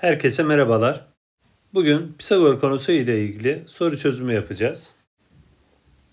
Herkese merhabalar. Bugün Pisagor konusu ile ilgili soru çözümü yapacağız.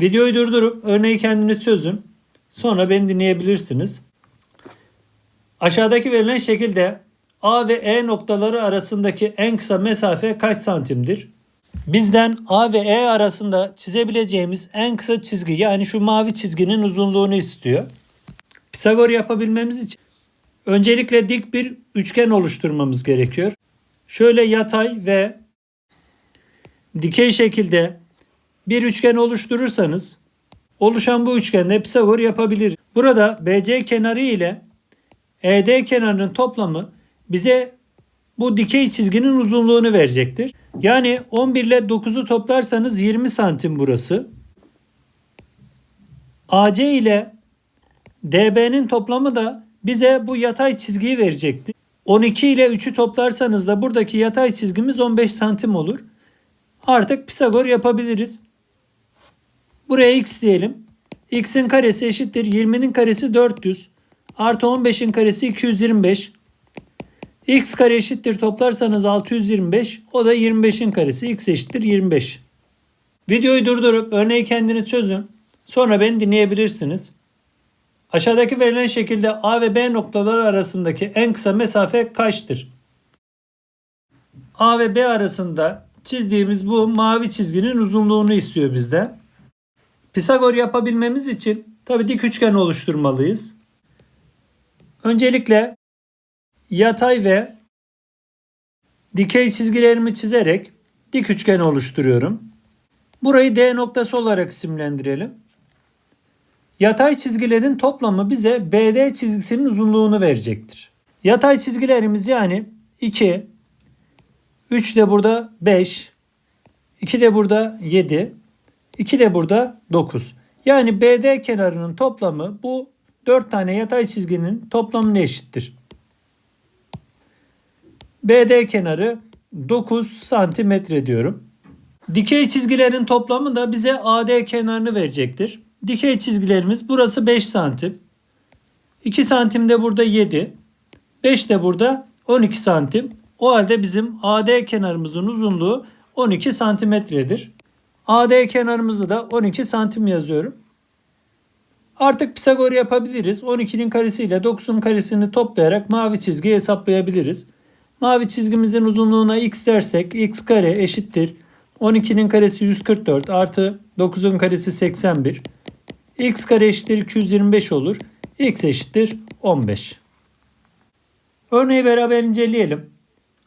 Videoyu durdurup örneği kendiniz çözün. Sonra beni dinleyebilirsiniz. Aşağıdaki verilen şekilde A ve E noktaları arasındaki en kısa mesafe kaç santimdir? Bizden A ve E arasında çizebileceğimiz en kısa çizgi yani şu mavi çizginin uzunluğunu istiyor. Pisagor yapabilmemiz için öncelikle dik bir üçgen oluşturmamız gerekiyor. Şöyle yatay ve dikey şekilde bir üçgen oluşturursanız oluşan bu üçgende Pisagor yapabilir. Burada BC kenarı ile ED kenarının toplamı bize bu dikey çizginin uzunluğunu verecektir. Yani 11 ile 9'u toplarsanız 20 santim burası. AC ile DB'nin toplamı da bize bu yatay çizgiyi verecektir. 12 ile 3'ü toplarsanız da buradaki yatay çizgimiz 15 santim olur. Artık Pisagor yapabiliriz. Buraya x diyelim. x'in karesi eşittir 20'nin karesi 400 artı 15'in karesi 225. x kare eşittir toplarsanız 625 o da 25'in karesi x eşittir 25. Videoyu durdurup örneği kendiniz çözün. Sonra beni dinleyebilirsiniz. Aşağıdaki verilen şekilde A ve B noktaları arasındaki en kısa mesafe kaçtır? A ve B arasında çizdiğimiz bu mavi çizginin uzunluğunu istiyor bizden. Pisagor yapabilmemiz için tabi dik üçgen oluşturmalıyız. Öncelikle yatay ve dikey çizgilerimi çizerek dik üçgen oluşturuyorum. Burayı D noktası olarak isimlendirelim. Yatay çizgilerin toplamı bize BD çizgisinin uzunluğunu verecektir. Yatay çizgilerimiz yani 2, 3 de burada 5, 2 de burada 7, 2 de burada 9. Yani BD kenarının toplamı bu 4 tane yatay çizginin toplamına eşittir. BD kenarı 9 santimetre diyorum. Dikey çizgilerin toplamı da bize AD kenarını verecektir. Dikey çizgilerimiz burası 5 santim. 2 santim de burada 7. 5 de burada 12 santim. O halde bizim AD kenarımızın uzunluğu 12 santimetredir. AD kenarımızı da 12 santim yazıyorum. Artık Pisagor yapabiliriz. 12'nin karesi ile 9'un karesini toplayarak mavi çizgiyi hesaplayabiliriz. Mavi çizgimizin uzunluğuna x dersek x kare eşittir. 12'nin karesi 144 artı 9'un karesi 81. x kare eşittir 225 olur. x eşittir 15. Örneği beraber inceleyelim.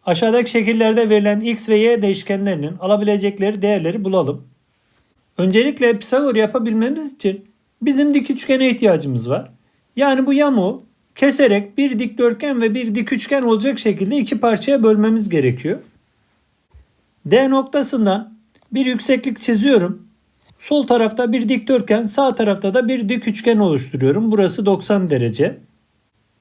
Aşağıdaki şekillerde verilen x ve y değişkenlerinin alabilecekleri değerleri bulalım. Öncelikle Pisagor yapabilmemiz için bizim dik üçgene ihtiyacımız var. Yani bu yamuğu keserek bir dikdörtgen ve bir dik üçgen olacak şekilde iki parçaya bölmemiz gerekiyor. D noktasından bir yükseklik çiziyorum. Sol tarafta bir dikdörtgen, sağ tarafta da bir dik üçgen oluşturuyorum. Burası 90 derece.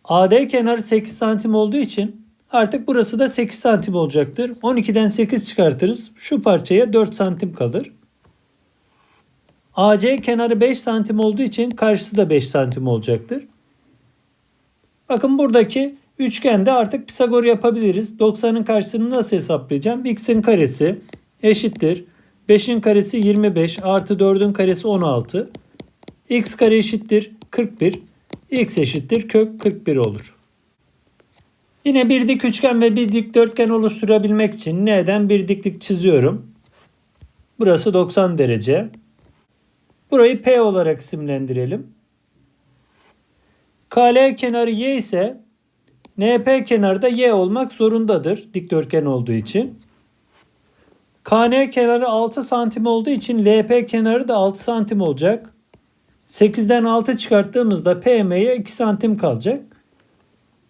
AD kenarı 8 santim olduğu için artık burası da 8 santim olacaktır. 12'den 8 çıkartırız. Şu parçaya 4 santim kalır. AC kenarı 5 santim olduğu için karşısı da 5 santim olacaktır. Bakın buradaki üçgende artık Pisagor yapabiliriz. 90'ın karşısını nasıl hesaplayacağım? X'in karesi eşittir. 5'in karesi 25 artı 4'ün karesi 16. X kare eşittir 41. X eşittir kök 41 olur. Yine bir dik üçgen ve bir dikdörtgen oluşturabilmek için neden bir diklik çiziyorum. Burası 90 derece. Burayı P olarak isimlendirelim. KL kenarı Y ise NP kenarı da Y olmak zorundadır dikdörtgen olduğu için. KN kenarı 6 santim olduğu için LP kenarı da 6 santim olacak. 8'den 6 çıkarttığımızda PM'ye 2 santim kalacak.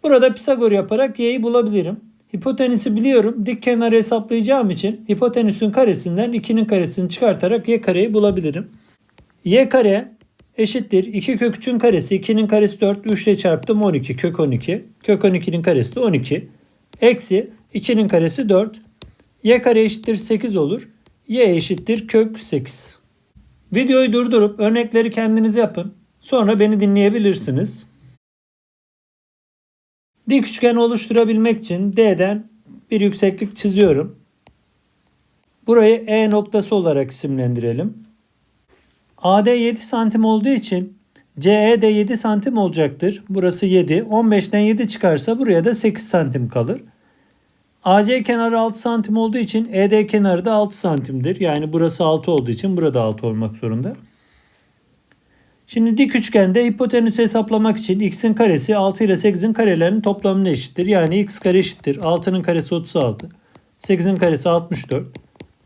Burada Pisagor yaparak Y'yi bulabilirim. Hipotenüsü biliyorum. Dik kenarı hesaplayacağım için hipotenüsün karesinden 2'nin karesini çıkartarak Y kareyi bulabilirim. Y kare eşittir. 2 kök 3'ün karesi 2'nin karesi 4 3 ile çarptım 12 kök 12 kök 12'nin karesi de 12 eksi 2'nin karesi 4 y kare eşittir 8 olur. Y eşittir kök 8 videoyu durdurup örnekleri kendiniz yapın. Sonra beni dinleyebilirsiniz. Dik üçgen oluşturabilmek için D'den bir yükseklik çiziyorum. Burayı E noktası olarak isimlendirelim. AD 7 santim olduğu için CE de 7 santim olacaktır. Burası 7. 15'ten 7 çıkarsa buraya da 8 santim kalır. AC kenarı 6 santim olduğu için ED kenarı da 6 santimdir. Yani burası 6 olduğu için burada 6 olmak zorunda. Şimdi dik üçgende hipotenüsü hesaplamak için x'in karesi 6 ile 8'in karelerinin toplamına eşittir. Yani x kare eşittir. 6'nın karesi 36. 8'in karesi 64.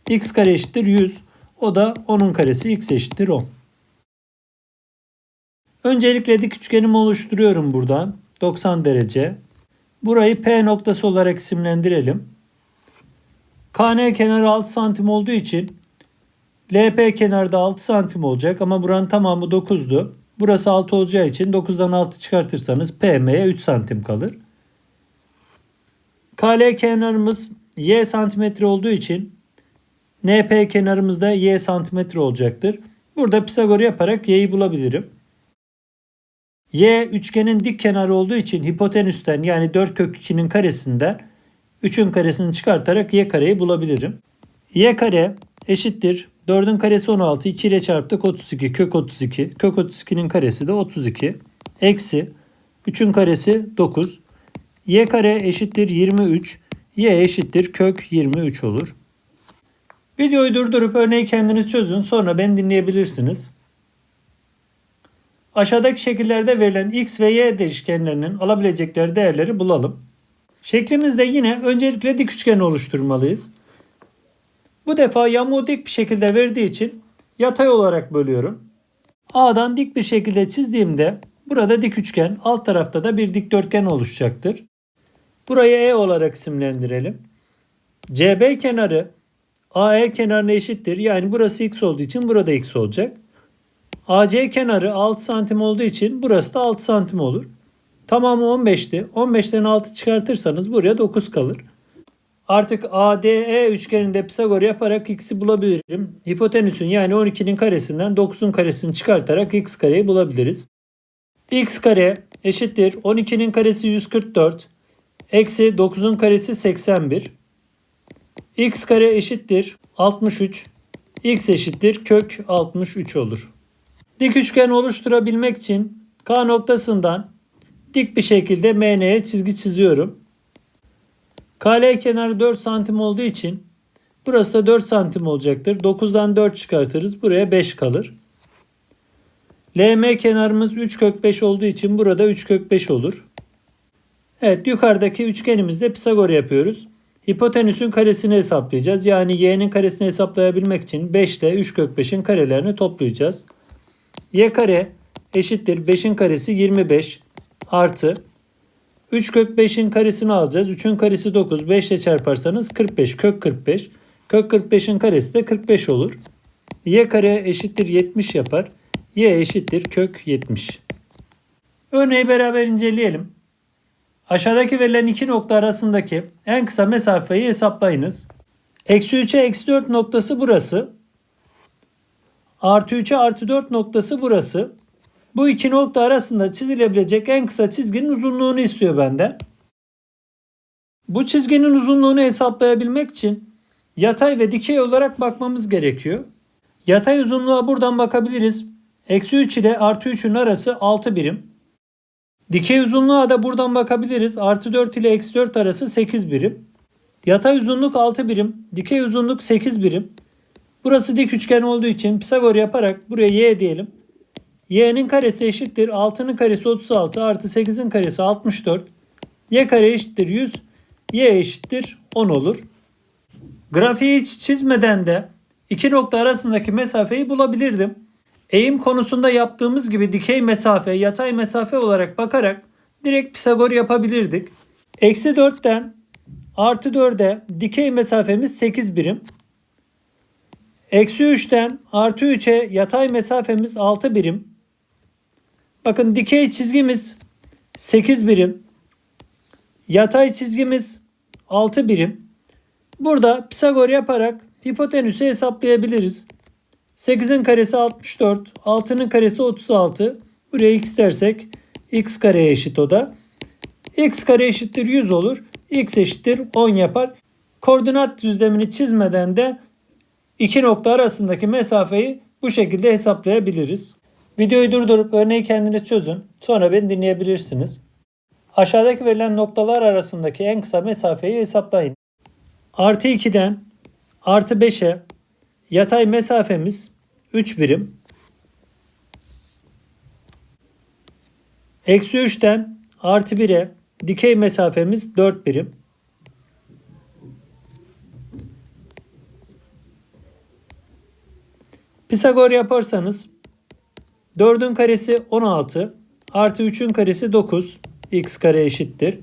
x kare eşittir 100. O da 10'un karesi x eşittir 10. Öncelikle dik üçgenimi oluşturuyorum buradan. 90 derece. Burayı P noktası olarak isimlendirelim. KN kenarı 6 santim olduğu için LP kenarda 6 santim olacak ama buranın tamamı 9'du. Burası 6 olacağı için 9'dan 6 çıkartırsanız PM'ye 3 santim kalır. KL kenarımız Y santimetre olduğu için NP kenarımızda Y santimetre olacaktır. Burada Pisagor yaparak Y'yi bulabilirim. Y üçgenin dik kenarı olduğu için hipotenüsten yani 4 kök 2'nin karesinden 3'ün karesini çıkartarak Y kareyi bulabilirim. Y kare eşittir 4'ün karesi 16 2 ile çarptık 32 kök 32 kök 32'nin karesi de 32 eksi 3'ün karesi 9 Y kare eşittir 23 Y eşittir kök 23 olur. Videoyu durdurup örneği kendiniz çözün sonra beni dinleyebilirsiniz. Aşağıdaki şekillerde verilen x ve y değişkenlerinin alabilecekleri değerleri bulalım. Şeklimizde yine öncelikle dik üçgen oluşturmalıyız. Bu defa yamuğu dik bir şekilde verdiği için yatay olarak bölüyorum. A'dan dik bir şekilde çizdiğimde burada dik üçgen, alt tarafta da bir dikdörtgen oluşacaktır. Burayı E olarak isimlendirelim. CB kenarı AE kenarına eşittir. Yani burası x olduğu için burada x olacak. AC kenarı 6 santim olduğu için burası da 6 santim olur. Tamamı 15'ti. 15'ten 6 çıkartırsanız buraya 9 kalır. Artık ADE üçgeninde Pisagor yaparak x'i bulabilirim. Hipotenüsün yani 12'nin karesinden 9'un karesini çıkartarak x kareyi bulabiliriz. x kare eşittir 12'nin karesi 144 eksi 9'un karesi 81. x kare eşittir 63. x eşittir kök 63 olur. Dik üçgen oluşturabilmek için K noktasından dik bir şekilde MN'ye çizgi çiziyorum. KL kenarı 4 santim olduğu için burası da 4 santim olacaktır. 9'dan 4 çıkartırız. Buraya 5 kalır. LM kenarımız 3 kök 5 olduğu için burada 3 kök 5 olur. Evet yukarıdaki üçgenimizde Pisagor yapıyoruz. Hipotenüsün karesini hesaplayacağız. Yani y'nin karesini hesaplayabilmek için 5 ile 3 kök 5'in karelerini toplayacağız. y kare eşittir 5'in karesi 25 artı 3 kök 5'in karesini alacağız. 3'ün karesi 9. 5 ile çarparsanız 45 kök 45. Kök 45'in karesi de 45 olur. y kare eşittir 70 yapar. y eşittir kök 70. Örneği beraber inceleyelim. Aşağıdaki verilen iki nokta arasındaki en kısa mesafeyi hesaplayınız. Eksi 3'e eksi 4 noktası burası. Artı 3'e artı 4 noktası burası. Bu iki nokta arasında çizilebilecek en kısa çizginin uzunluğunu istiyor benden. Bu çizginin uzunluğunu hesaplayabilmek için yatay ve dikey olarak bakmamız gerekiyor. Yatay uzunluğa buradan bakabiliriz. Eksi 3 ile artı 3'ün arası 6 birim. Dikey uzunluğa da buradan bakabiliriz. Artı 4 ile eksi 4 arası 8 birim. Yatay uzunluk 6 birim. Dikey uzunluk 8 birim. Burası dik üçgen olduğu için Pisagor yaparak buraya y diyelim. y'nin karesi eşittir. 6'nın karesi 36 artı 8'in karesi 64. y kare eşittir 100. y eşittir 10 olur. Grafiği hiç çizmeden de iki nokta arasındaki mesafeyi bulabilirdim. Eğim konusunda yaptığımız gibi dikey mesafe, yatay mesafe olarak bakarak direkt Pisagor yapabilirdik. Eksi 4'ten artı 4'e dikey mesafemiz 8 birim. Eksi 3'ten artı 3'e yatay mesafemiz 6 birim. Bakın dikey çizgimiz 8 birim. Yatay çizgimiz 6 birim. Burada Pisagor yaparak hipotenüsü hesaplayabiliriz. 8'in karesi 64, 6'nın karesi 36. Buraya x dersek x kareye eşit o da. x kare eşittir 100 olur. x eşittir 10 yapar. Koordinat düzlemini çizmeden de iki nokta arasındaki mesafeyi bu şekilde hesaplayabiliriz. Videoyu durdurup örneği kendiniz çözün. Sonra beni dinleyebilirsiniz. Aşağıdaki verilen noktalar arasındaki en kısa mesafeyi hesaplayın. Artı 2'den artı 5'e yatay mesafemiz 3 birim. Eksi 3'ten artı 1'e dikey mesafemiz 4 birim. Pisagor yaparsanız 4'ün karesi 16 artı 3'ün karesi 9 x kare eşittir.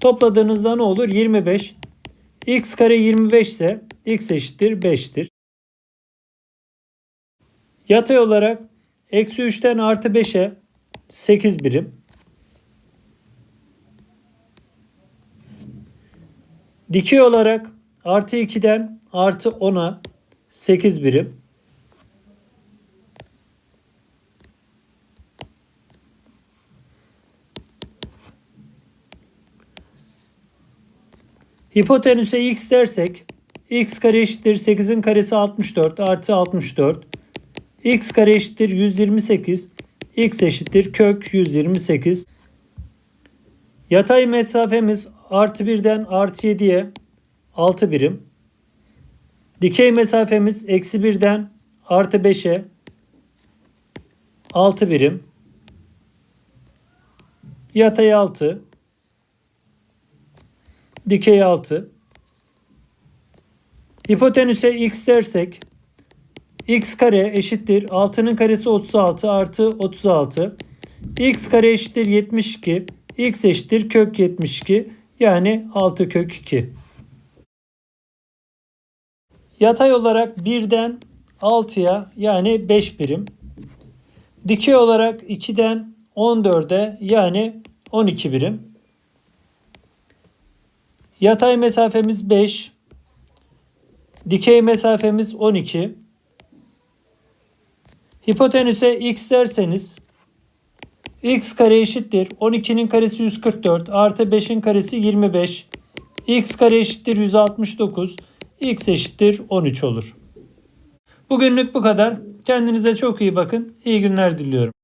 Topladığınızda ne olur? 25. x kare 25 ise x eşittir 5'tir. Yatay olarak eksi 3'ten artı 5'e 8 birim. Dikey olarak artı 2'den artı 10'a 8 birim. Hipotenüse x dersek x kare eşittir 8'in karesi 64 artı 64. x kare eşittir 128. x eşittir kök 128. Yatay mesafemiz artı 1'den artı 7'ye 6 birim. Dikey mesafemiz eksi 1'den artı 5'e 6 birim. Yatay 6. Dikey 6. Hipotenüse x dersek x kare eşittir 6'nın karesi 36 artı 36. x kare eşittir 72. x eşittir kök 72 yani 6 kök 2. Yatay olarak 1'den 6'ya yani 5 birim. Dikey olarak 2'den 14'e yani 12 birim. Yatay mesafemiz 5. Dikey mesafemiz 12. Hipotenüse x derseniz x kare eşittir 12'nin karesi 144 artı 5'in karesi 25. x kare eşittir 169. x eşittir 13 olur. Bugünlük bu kadar. Kendinize çok iyi bakın. İyi günler diliyorum.